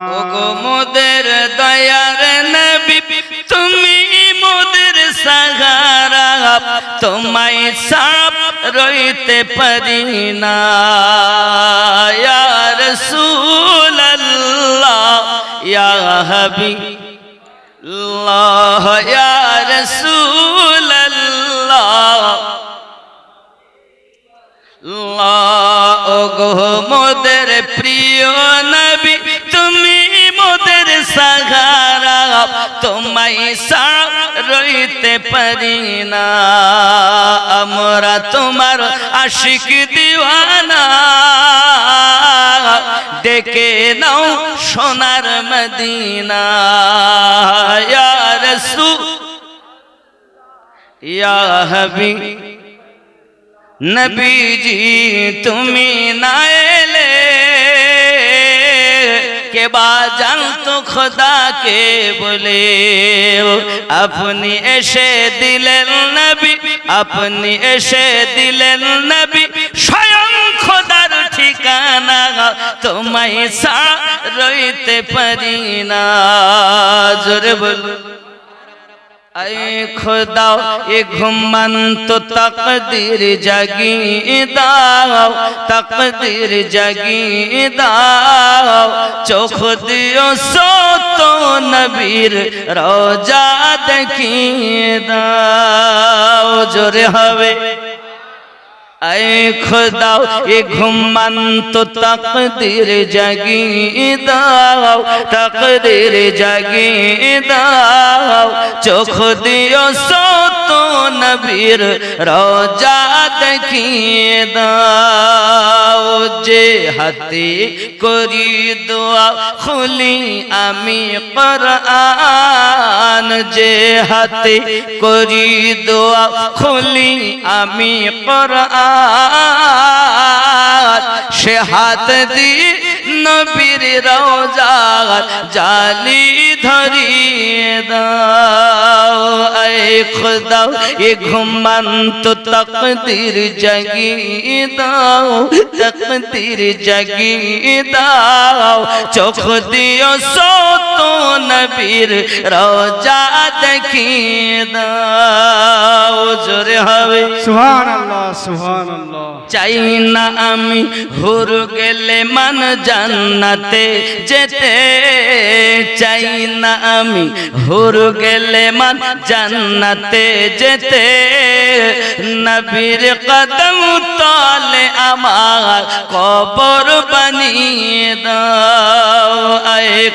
ওগো মোদের দয়ার নবী, তুমি মোদের সাহারা, তোমায় সাপ রইতে পারি না। ইয়া ইয়া হাবিবাল্লাহ, ইয়া রাসূলুল্লাহ। ওগো মোদের প্রিয় তোমায় সা রইতে পারি না। আমরা তোমার আশিক দিওয়ানা। ডেকে নাও সোনার মদিনা। রাসূল, ইয়া হাবিব, নবীজি তুমি না এলে কে বা জানতো খোদাকে বলে। আপনি এসে দিলেন নবী, আপনি এসে দিলেন নবী, স্বয়ং খোদার ঠিকানা তোমায় সা রইতে পারি না। জোরে বলুন। আয় খোদা, এ ঘুমন্ত তকদির জাগি দাও, তকদির জাগি দাও। চোখ দিও সত নবীর রোজা দেখি দাও, জোরে হবে। আয় খোদা এ ঘুমন্ত তকদির জাগি দাও, তকদির জাগি দাও। চোখ দিও সত নবীর রোজা দেখিয়ে দাও, যে হাতে করি দোয়া খুলি আমি কোরআন, যে হাতে করি দোয়া খুলি আমি কোরআন, সে হাত দি নবীর রোজার জালি ধরিয়ে দাও। আয় খোদা এ ঘুমন্ত তকদির জাগি দাও তকদির জাগি দাও। চোখ দিও সত নবীর রোজা দেখিয়ে দাও। জোরে হবে। সুহান আল্লাহ চাই না আমি হুর গেলে মান জান্নাতে যেতে চাই না আমি। হুর গেলে মান জান্নাতে যেতে। নবীর কদম তলে আমার কবর বানিয়ে দাও।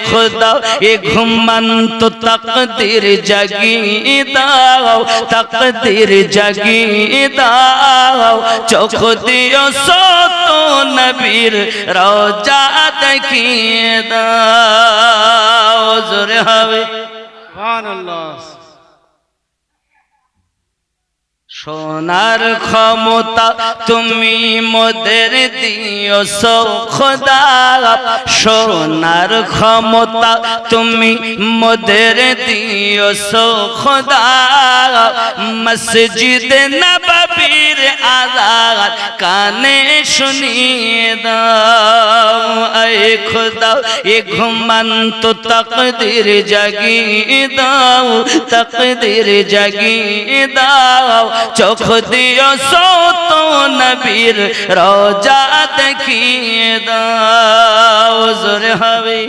খোদা, এ ঘুমন্ত তকদির জাগি দাও, তকদির জাগি দাও। চোখ দিও সত নবীর রোজা দেখিয়ে দাও। জোরে হবে। সুহান আল্লাহ সোনার ক্ষমতা তুমি মোদের দিও সো খোদা। সোনার ক্ষমতা তুমি মোদের দিও সো খোদা। মসজিদ নববীর আজাদ কানে শুনিয়ে দাও আয় খোদা, এ ঘুমন্ত তকদির জাগি দাও, তকদির জাগি দাও। চোখ দিও সত নবীর রোজা দেখিয়ে দাও। জোরে হবে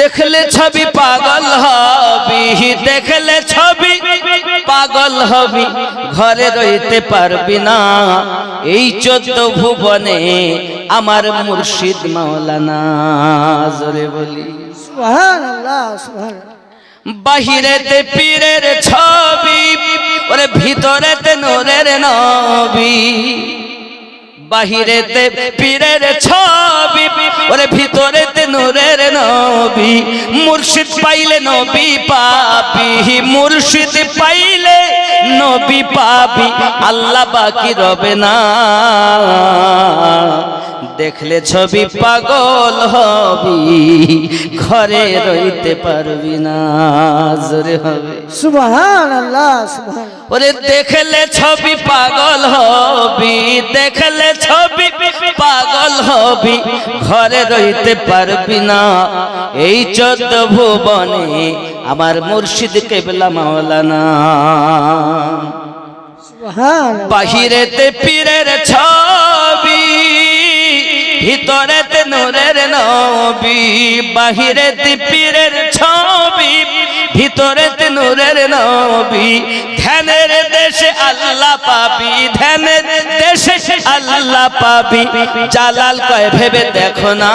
দেখলে ছবি পাগল হবি দেখলে ছবি পাগল হবি। ঘরে রইতে পারবি না। এই চোদ্দ ভুবনে আমার মুর্শিদ মাওলানা জোরে বলি। বাহিরেতে পীরের ছবি ওরে ভিতরেতে নূরের নবী। বাহিরেতে পীরের ছবি ওরে নবী মুর্শিদ পাইলে নবী পাবি মুর্শিদ পাইলে নবী পাবি আল্লাহ বাকি রবে না। দেখলে ছবি পাগল হবি ঘরে রইতে পারবি না জোরে হবে। সুবহান সুবহান ওরে দেখলে ছবি পাগল হবি দেখলে ছবি পাগল হবি ঘরে রইতে পারবি না। এই চোদ্দ ভুবনে আমার মুর্শিদ কেবলা মাওলানা। বাহিরেতে পীরের ছবি ভিতরেতে নূরের নবী, বাহিরেতে পীরের ছবি, ভিতরেতে নূরের নবী। ধ্যানের দেশে আল্লাহ পাবি, ধ্যানের দেশে আল্লাহ পাবি। জালাল কয়, ভেবে দেখো না।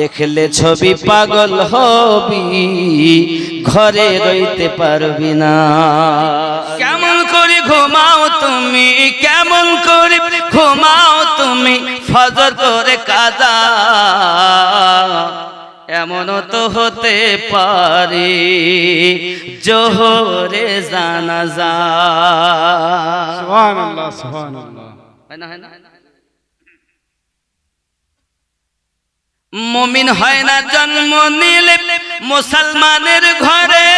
দেখলে ছবি পাগল হবি, ঘরে রইতে পারবি না। কেমন করে ঘুমাও তুমি কেমন করে? ঘুমাও তুমি ফজর করে কাজা। এমনও তো হতে পারে জোহরে জানাজা। হয় না হয় না। মমিন হয় না জন্ম নিলে মুসলমানের ঘরে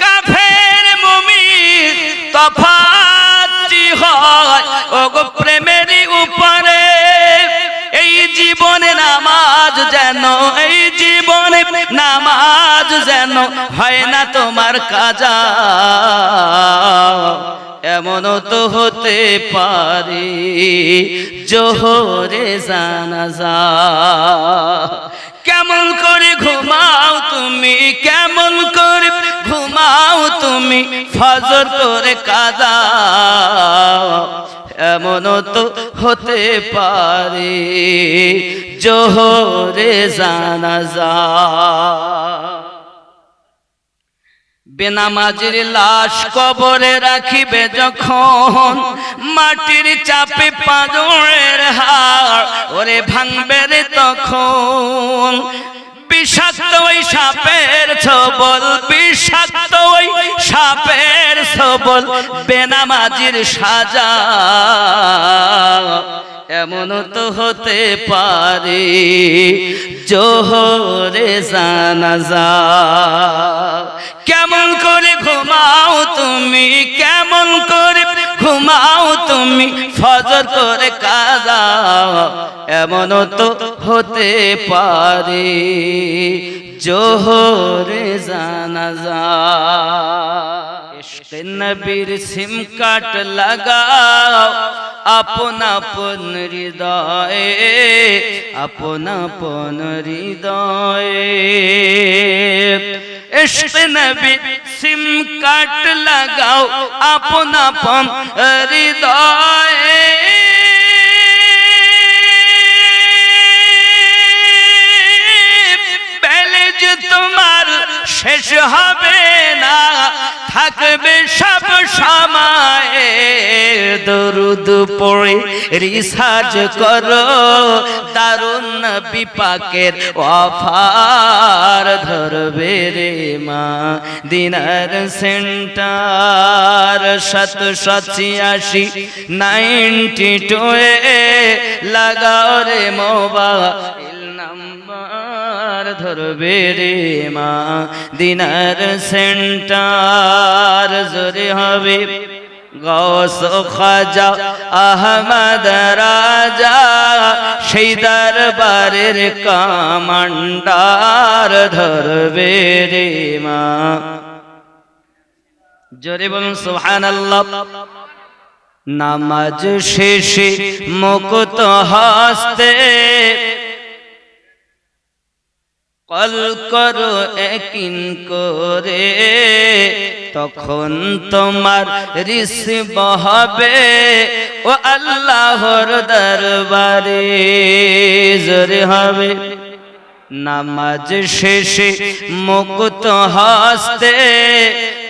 কাফের মমিন। তফাতি হয়, ওগো প্রেমেরই উপরে, এই জীবনে নামাজ যেন, এই জীবনে নামাজ যেন হয় না তোমার কাজা। এমনও তো হতে পারে, জোহরে জানাজা। কেমন করে ঘুমাও তুমি? কেমন করে ঘুমাও তুমি? ফজর করে কাদা। এমনও তো হতে পারে জোহরে জানাজা। বেনামাজির লাশ কবরে রাখিবে যখন। মাটির চাপে পাঁজরের হাড় ওরে ভাঙবে রে তখন। বিষাক্ত ওই সাপের ছবল, বিষাক্ত ওই সাপের ছবল বেনামাজির সাজা। এমন তো হতে পারে, জোহরে জানাজা। কেমন করে ঘুমাও তুমি, কেমন করে ঘুমাও তুমি, ফজর করে কাজা। এমন তো হতে পারে, জোহরে জানাজা। কাট লাগাও আপন আপন হৃদয়ে আপন আপন হৃদয়ে ইশক নবী সিম কাট লাগাও আপন আপন হৃদয়ে তোমার শেষ হবে না থাকবে সব সময়। দরুদ পড়ে রিসার্চ করো। দারুণ বিপাকের অফার ধরবে রে মা। দিনার সেন্টার শত সছিয়াশি নাইনটি টুয়ে লাগাও রে মোবাইল ধরবে রে মা, দিনার সেন্টার জোরে হবে। গৌস খাজা, আহমদ রাজা, সেই দরবারের কামান্ডার ধরবে রে মা। জোরে বলুন, সুবহানাল্লাহ। নামাজ শেষে মুকুত হস্তে কল করো একিন করে, তখন তোমার রিসিভ হবে। ও আল্লাহর দরবারে জোরে হবে। নামাজ শেষে মুকুত হস্তে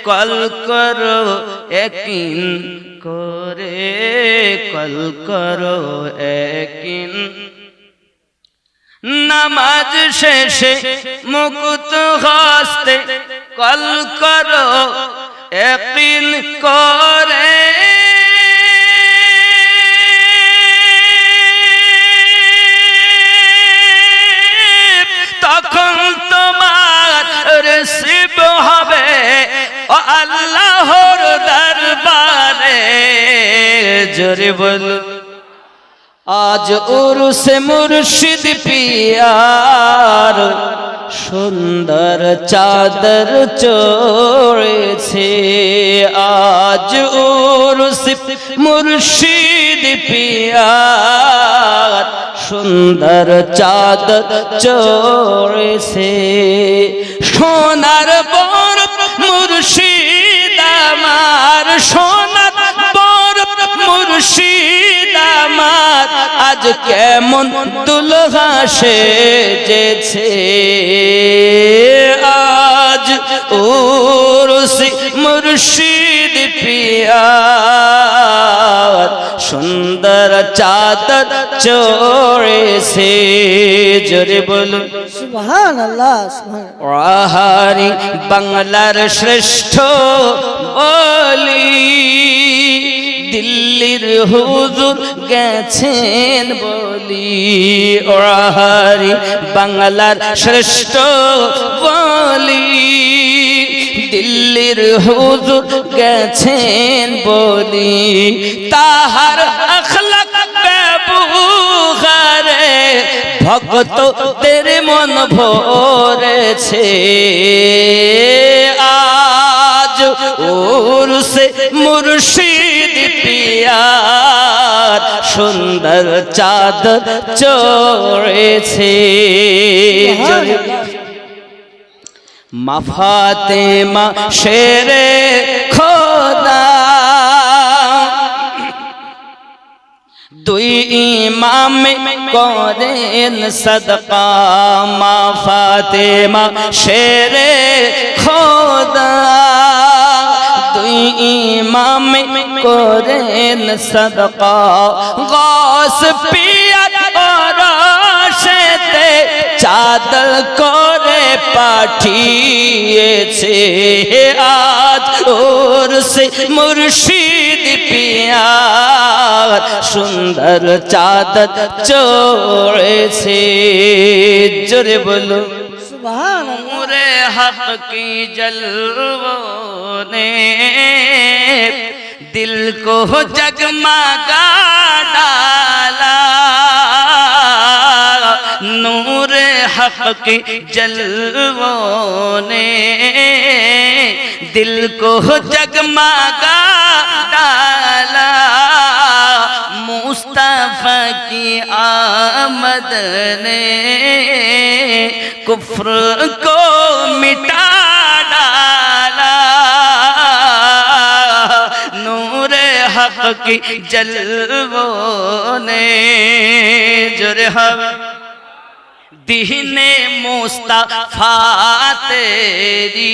কল করো একিন করে, কল করো একিন নামাজ শেষে মুকুত হাসতে কল করো একিন করে। তখন তোমার শিব হবে ও আল্লাহর দরবারে। জোরে বলুন। আজ উরুসে মুর্শিদ পিয়ার, সুন্দর চাদর চড়েছে। আজ উরুসে মুর্শিদ পিয়ার, সুন্দর চাদর চড়েছে। সোনার বর মুর্শিদ আমার, সোনার বর মুর্শিদ আজ কেমন দুলহা সেজেছে। আজ উরসি মুর্শিদ পিয়ার সুন্দর চাদর চড়েছে জোরে বলুন। সুবহান আল্লাহ সুবহান রাহারি বাংলার শ্রেষ্ঠ বলি। দিল্লির হুজুর গেছেন বলি। রাহারি বাংলার শ্রেষ্ঠ বলি। দিল্লির হুজুর গেছেন বলি। তাহার আখলাক ব্যবহারে ভক্ত তেরে মন ভরেছে। আজ উরসে মুর্শিদ পিয়ার সুন্দর চাদর চড়েছে। মাফাতে মা শেরে খোদা। দুই ইমামে করেন সদকা। মা ফাতেমা শেরে খোদা। দুই ইমামে করেন সদকা। গাস পিয়াত সেতে চাদর করে পাঠিয়েছে। আজ ওর সে মুর্শিদ পিয়ার সুন্দর চাদর চড়েছে। জোরে বলো সুবহান حق کی جلووں نے دل کو جگمگا ڈالا۔ نور حق کی جلووں نے دل کو جگمگا ڈالا۔ مصطفیٰ کی آمد نے کفر کو کی جلوانے نے جرح دین مصطفیٰ تیری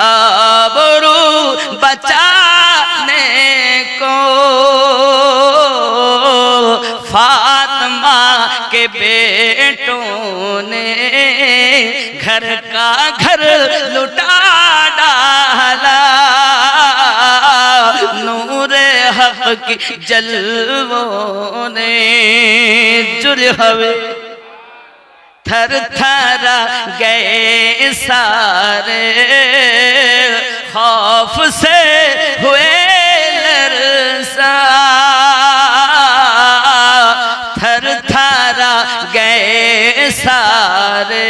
آبرو بچانے کو فاطمہ کے بیٹوں نے گھر کا گھر لٹا হক জলবনে জুড়ে হবে থর থরা গে সারে খৌফ সে হুয়ে লরসা থর থরা গে সারে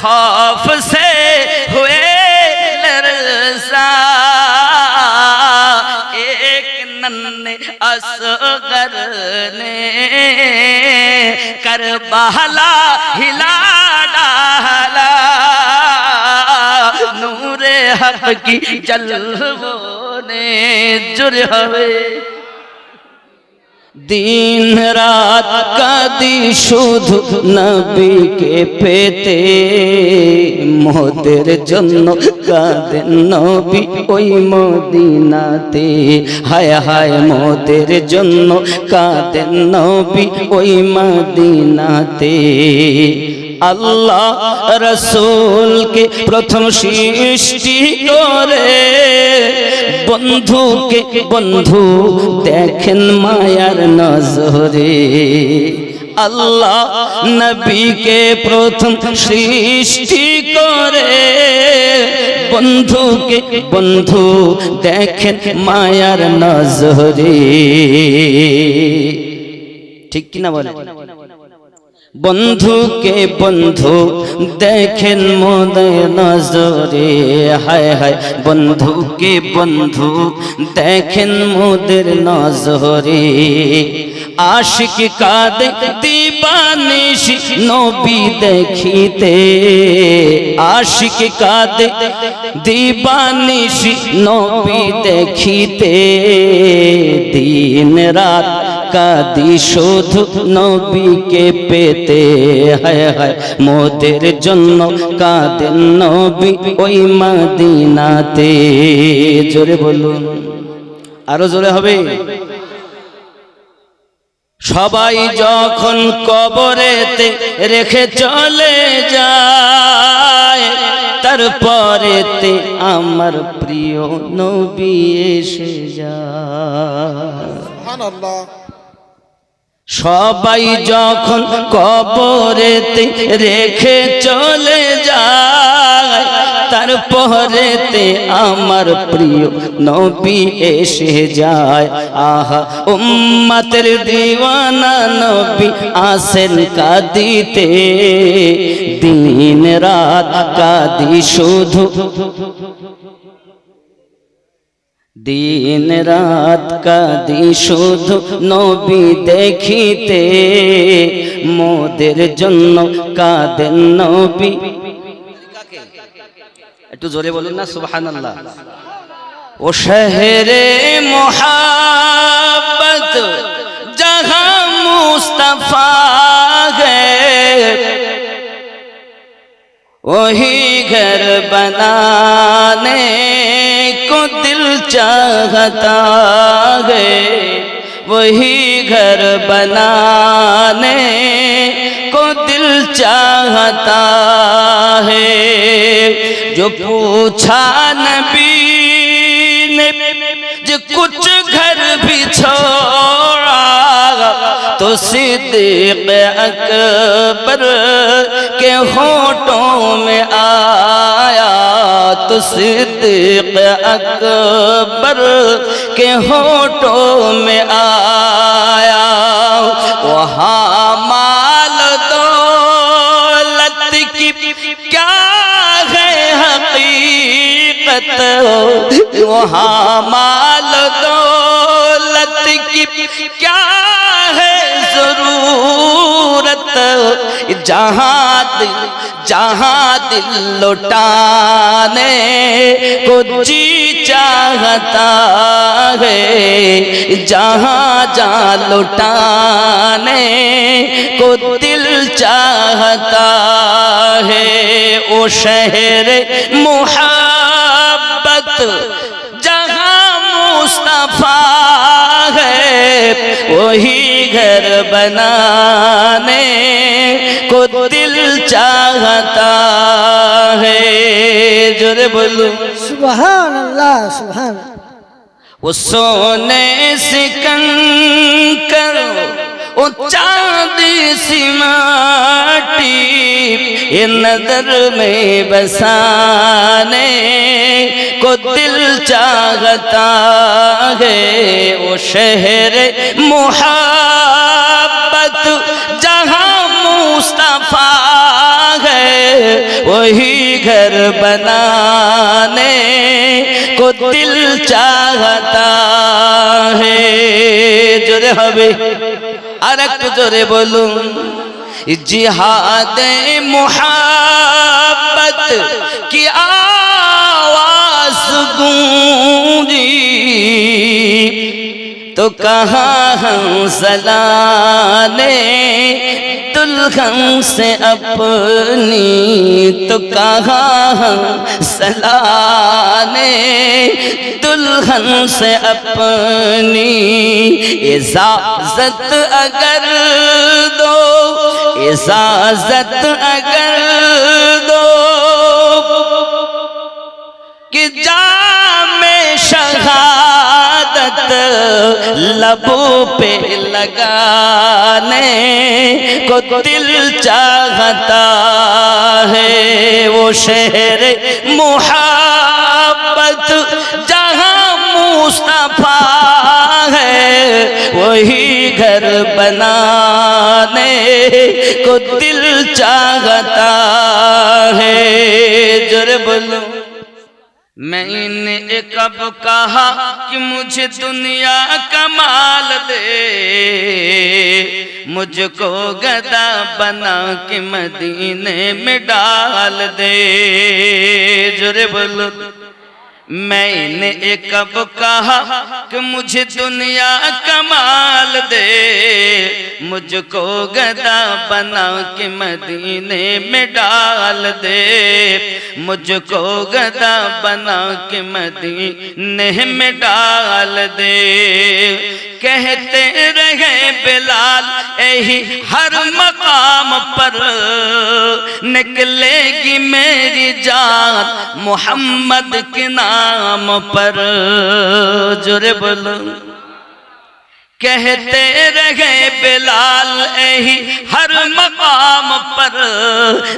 খৌফ সে من اصغر نے کر بہلا ہلا ڈالا۔ نور حق کی جلو نے جرحوے দিন রাত কাদি শুধু নবীকে পেতে। মোদের জন্য কাঁদেন নবী ওই মদিনাতে। হায় হায় মোদের জন্য কাঁদেন নবী ওই মদিনাতে। আল্লাহ রসুলকে প্রথম সৃষ্টি করে। বন্ধুকে বন্ধু দেখেন মায়ার নজরে। আল্লাহ নবীকে প্রথম সৃষ্টি করে। বন্ধুকে বন্ধু দেখেন মায়ার নজরে। ঠিক কিনা বলে বন্ধুকে বন্ধু, দেখেন মোদের নজরে, হায় হায়। বন্ধুকে বন্ধু, দেখেন মোদের নজরে। আশিক কাদে দিবানিশ নবী দেখিতে। আশিক কাদে দিবানিশ নবী দেখিতে। দিন রাত কাদি শুধু নবীকে পেতে। হায় হায়, মোদের জন্য কাদেন নবী ওই মাদিনাতে। জোরে বলুন, আরও জোরে হবে। সবাই যখন কবরেতে রেখে চলে যায়, তারপরেতে আমার প্রিয় নবী এসে যায়। সবাই যখন কবরেতে রেখে চলে যায়, তারপরেতে আমার প্রিয় নবী এসে যায়। আহা, উম্মাতের দিওয়ানা নবী আসেন কাঁদিতে। দিন রাত কাঁদি শুধু। দিন রাত কাদি শুধু নবী দেখিতে, মোদের জন্য কাদেন নবী। একটু জোরে বলুন না, সুবহানাল্লাহ। ও শহরে মোহাব্বত জহা মুস্তফা গে وہی گھر بنانے کو دل چاہتا ہے۔ وہی گھر بنانے کو دل چاہتا ہے۔ جو پوچھا نبی نے، جو کچھ تو صدیق اکبر کے ہونٹوں میں آیا تو صدیق اکبر کے ہونٹوں میں آیا وہاں مال دولت کی کیا ہے حقیقت؟ وہاں مال دولت کی کیا ضرورت جہاں دل جہاں دل لوٹانے کو جی چاہتا ہے جہاں جہاں لوٹانے کو دل چاہتا ہے او شہر محبت وہی گھر بنانے کو دل چاہتا ہے۔ جو رے بولو سبحان اللہ سبحان وہ سونے سے کن کر وہ چاند سی ماٹی یہ نظر میں بسانے को दिल चाहता है वो शहर मुहब्बत जहाँ मुस्तफा है वही घर बनाने को दिल चाहता है জোরে হবে আর একটু জোরে বলুন জিহাদ মুহাব্বত কি आवाज گونجی تو کہاں ہم سلالے دلہم سے اپنی تو کہاں ہم سلانے دلہن سے اپنی۔ اجازت اگر دو، اجازت اگر کہ جام شہادت لبوں پہ لگانے کو دل چاہتا ہے۔ وہ شہر محبت جہاں مصطفیٰ ہے، وہی گھر بنانے کو دل چاہتا ہے۔ جرب لوں میں نے کب کہا کہ مجھے دنیا کا مال دے مجھ کو گدا بنا کے مدینے میں ڈال دے۔ جرے بولو۔ میں نے ایک اب کہا کہ مجھے دنیا کمال دے۔ مجھ کو گدا بنا کے مدینے میں ڈال دے۔ مجھ کو گدا بنا کے مدینے میں ڈال دے۔ کہتے رہے بلال اے ہر مقام پر نکلے گی میری جان۔ محمد کے نام نام پر جربل کہتے رہے بلال اہی ہر مقام پر۔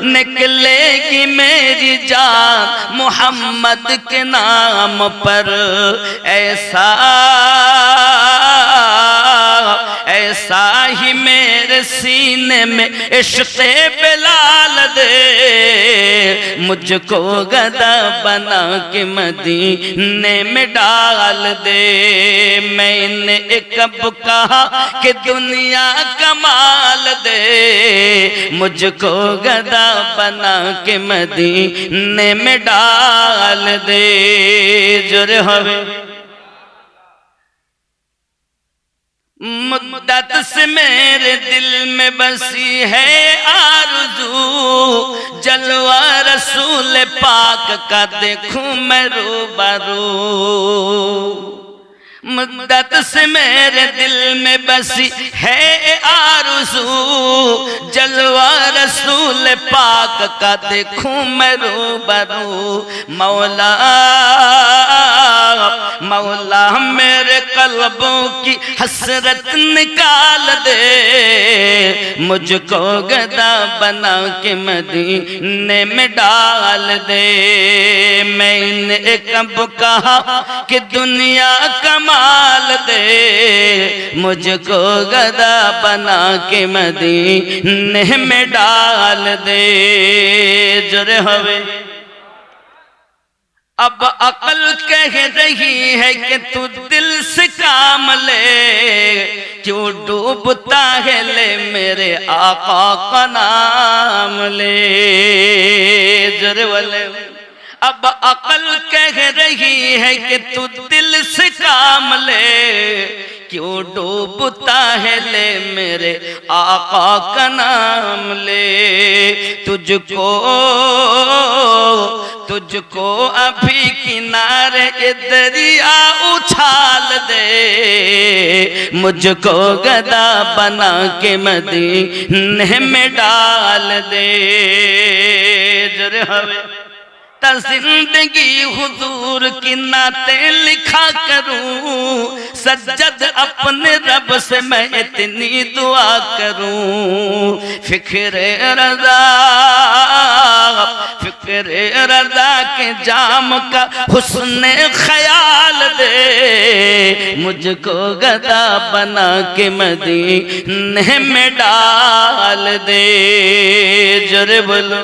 نکلے گی میری جان محمد کے نام پر۔ ایسا ایسا ہی میرے سینے میں عشق بلال دے مجھ کو گدا بنا کے مدینے میں ڈال دے۔ میں نے کب کہا کہ دنیا کمال دے۔ مجھ کو گدا بنا کے مدینے میں ڈال دے۔ جرے مدت سے میرے دل میں بسی ہے آرزو، جلوہ رسول پاک کا دیکھوں میں روبرو۔ مدت سے میرے دل میں بسی ہے آرزو، جلوہ رسول پاک کا دیکھوں میں روبرو۔ مولا مولا میرے قلبوں کی حسرت نکال دے۔ مجھ کو گدا بنا کے مدینے میں ڈال دے۔ میں نے کب کہا کہ دنیا کما مال دے۔ مجھ کو گدا بنا کے مدینہ میں ڈال دے۔ جرے ہوئے۔ اب عقل کہہ رہی ہے کہ تو دل سے کام لے۔ کیوں ڈوبتا ہے لے میرے آقا کا نام لے۔ جرے والے۔ اب عقل کہہ رہی ہے کہ تو دل سے کام لے، کیوں ڈوبتا ہے لے میرے آقا کا نام لے؟ تجھ کو تجھ کو ابھی کنارے دریا اچھال دے۔ مجھ کو گدا بنا کے مدینہ میں ڈال دے۔ جرے زندگی حضور کی ناتے لکھا کروں، سجد اپنے رب سے میں اتنی دعا کروں۔ فکر رضا فکر رضا کے جام کا حسن خیال دے۔ مجھ کو گدا بنا کے مدینہ میں ڈال دے۔ جرے بلو